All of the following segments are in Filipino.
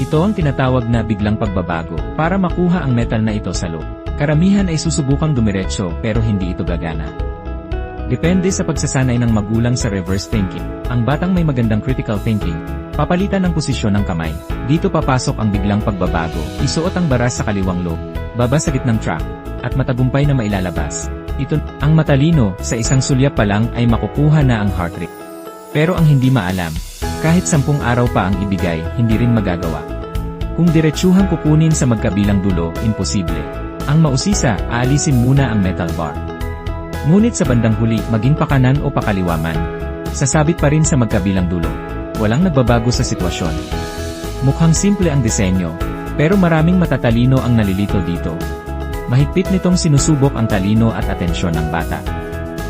Ito ang tinatawag na biglang pagbabago para makuha ang metal na ito sa loob. Karamihan ay susubukang dumiretso pero hindi ito gagana. Depende sa pagsasanay ng magulang sa reverse thinking. Ang batang may magandang critical thinking, papalitan ng posisyon ng kamay. Dito papasok ang biglang pagbabago. Isuot ang baras sa kaliwang lobe, baba sa gitnang track, at matagumpay na mailalabas. Ito, ang matalino, sa isang sulyap pa lang ay makukuha na ang heart rate. Pero ang hindi maalam, kahit sampung araw pa ang ibigay, hindi rin magagawa. Kung diretsuhang kukunin sa magkabilang dulo, imposible. Ang mausisa, aalisin muna ang metal bar. Ngunit sa bandang huli, maging pakanan o pakaliwaman, sasabit pa rin sa magkabilang dulo. Walang nagbabago sa sitwasyon. Mukhang simple ang disenyo, pero maraming matatalino ang nalilito dito. Mahigpit nitong sinusubok ang talino at atensyon ng bata.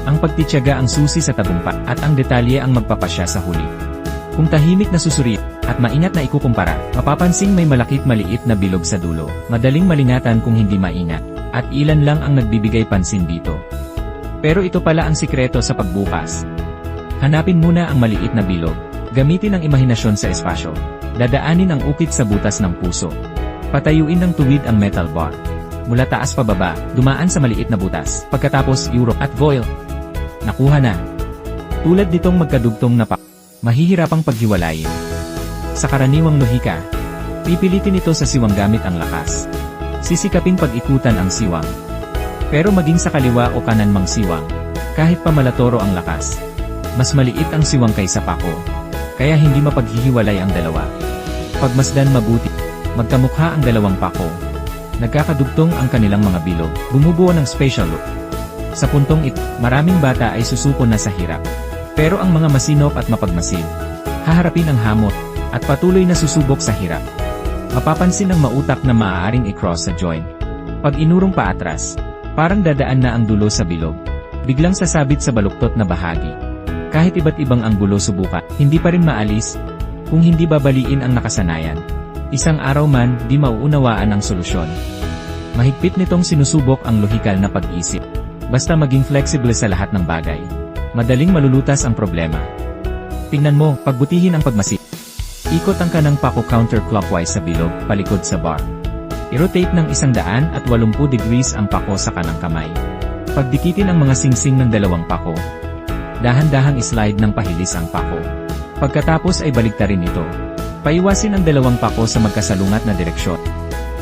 Ang pagtityaga ang susi sa tagumpay at ang detalye ang magpapasya sa huli. Kung tahimik na susuri at maingat na ikukumpara, mapapansing may malakit maliit na bilog sa dulo. Madaling malingatan kung hindi maingat, at ilan lang ang nagbibigay pansin dito. Pero ito pala ang sikreto sa pagbukas. Hanapin muna ang maliit na bilog. Gamitin ang imahinasyon sa espasyo. Dadaanin ang ukit sa butas ng puso. Patayuin ng tuwid ang metal bar. Mula taas pa baba, dumaan sa maliit na butas. Pagkatapos, Euro at Voil. Nakuha na. Tulad nitong magkadugtong na pa. Mahihirapang paghiwalayin. Sa karaniwang lohika, pipilitin ito sa siwang gamit ang lakas. Sisikaping pag-ikutan ang siwang. Pero maging sa kaliwa o kanan mang siwang, kahit pa malatoro ang lakas, mas maliit ang siwang kaysa pako. Kaya hindi mapaghihiwalay ang dalawa. Pagmasdan mabuti, magkamukha ang dalawang pako. Nagkakadugtong ang kanilang mga bilog, bumubuo ng special look. Sa puntong ito, maraming bata ay susuko na sa hirap. Pero ang mga masinop at mapagmasid, haharapin ang hamot, at patuloy na susubok sa hirap. Mapapansin ng mautak na maaaring i-cross sa joint. Pag inurong pa atras, parang dadaan na ang dulo sa bilog. Biglang sasabit sa baluktot na bahagi. Kahit iba't ibang anggulo subukan, hindi pa rin maalis, kung hindi babaliin ang nakasanayan. Isang araw man, di mauunawaan ang solusyon. Mahigpit nitong sinusubok ang lohikal na pag-isip. Basta maging flexible sa lahat ng bagay. Madaling malulutas ang problema. Tingnan mo, pagbutihin ang pagmasid. Ikot ang kanang pako counterclockwise sa bilog, palikod sa bar. I-rotate ng 180 degrees ang pako sa kanang kamay. Pagdikitin ang mga singsing ng dalawang pako. Dahan-dahang islide ng pahilis ang pako. Pagkatapos ay baliktarin ito. Paiwasin ang dalawang pako sa magkasalungat na direksyon.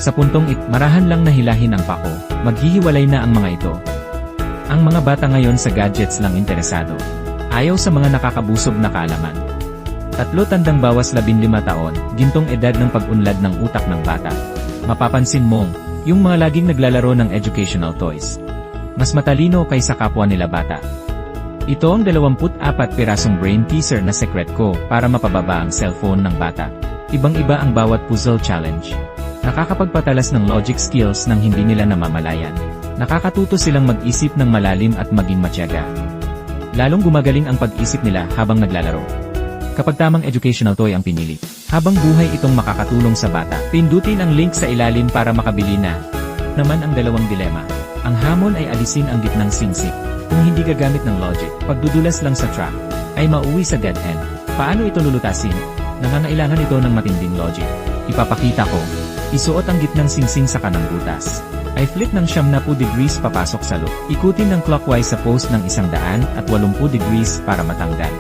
Sa puntong it, marahan lang nahilahin ang pako, maghihiwalay na ang mga ito. Ang mga bata ngayon sa gadgets lang interesado. Ayaw sa mga nakakabusob na kaalaman. Tatlo tandang bawas 15 taon, gintong edad ng pag-unlad ng utak ng bata. Mapapansin mong, yung mga laging naglalaro ng educational toys. Mas matalino kaysa kapwa nila bata. Ito ang 24 pirasong brain teaser na secret ko para mapababa ang cellphone ng bata. Ibang-iba ang bawat puzzle challenge. Nakakapagpatalas ng logic skills nang hindi nila namamalayan. Nakakatuto silang mag-isip ng malalim at maging matyaga. Lalong gumagaling ang pag-isip nila habang naglalaro. Kapag tamang educational toy ang pinili, habang buhay itong makakatulong sa bata, pindutin ang link sa ilalim para makabili na. Naman ang dalawang dilema. Ang hamon ay alisin ang gitnang singsik. Kung hindi gagamit ng logic, pagdudulas lang sa track, ay mauwi sa dead end. Paano ito lulutasin? Nangangailangan ito ng matinding logic. Ipapakita ko. Isuot ang gitnang singsing sa kanang butas. Ay flip ng siyam na degrees papasok sa loop. Ikutin ng clockwise sa post ng isang daan at 80 degrees para matanggal.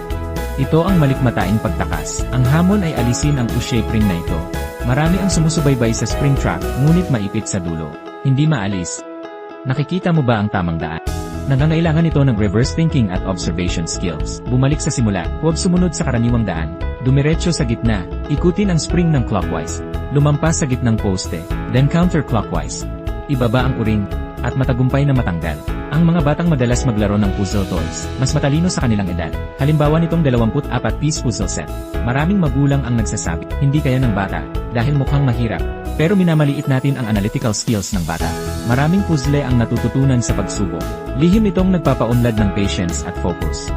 Ito ang malikmatain pagtakas. Ang hamon ay alisin ang U-shape ring na ito. Marami ang sumusubaybay sa spring track, ngunit maipit sa dulo. Hindi maalis. Nakikita mo ba ang tamang daan? Nangangailangan ito ng reverse thinking at observation skills. Bumalik sa simula, huwag sumunod sa karaniwang daan. Dumiretso sa gitna, ikutin ang spring ng clockwise. Lumampas sa gitnang poste, then counterclockwise. Ibaba ang uring, at matagumpay na matanggal. Ang mga batang madalas maglaro ng puzzle toys, mas matalino sa kanilang edad. Halimbawa nitong 24-piece puzzle set. Maraming magulang ang nagsasabi, hindi kaya ng bata, dahil mukhang mahirap. Pero minamaliit natin ang analytical skills ng bata. Maraming puzzle ang natututunan sa pagsubok. Lihim itong nagpapaunlad ng patience at focus.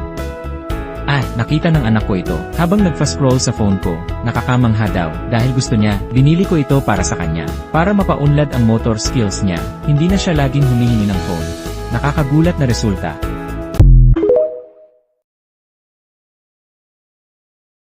Ah, nakita ng anak ko ito. Habang nagfa-scroll sa phone ko, nakakamangha daw. Dahil gusto niya, binili ko ito para sa kanya. Para mapaunlad ang motor skills niya, hindi na siya laging humihingi ng phone. Nakakagulat na resulta.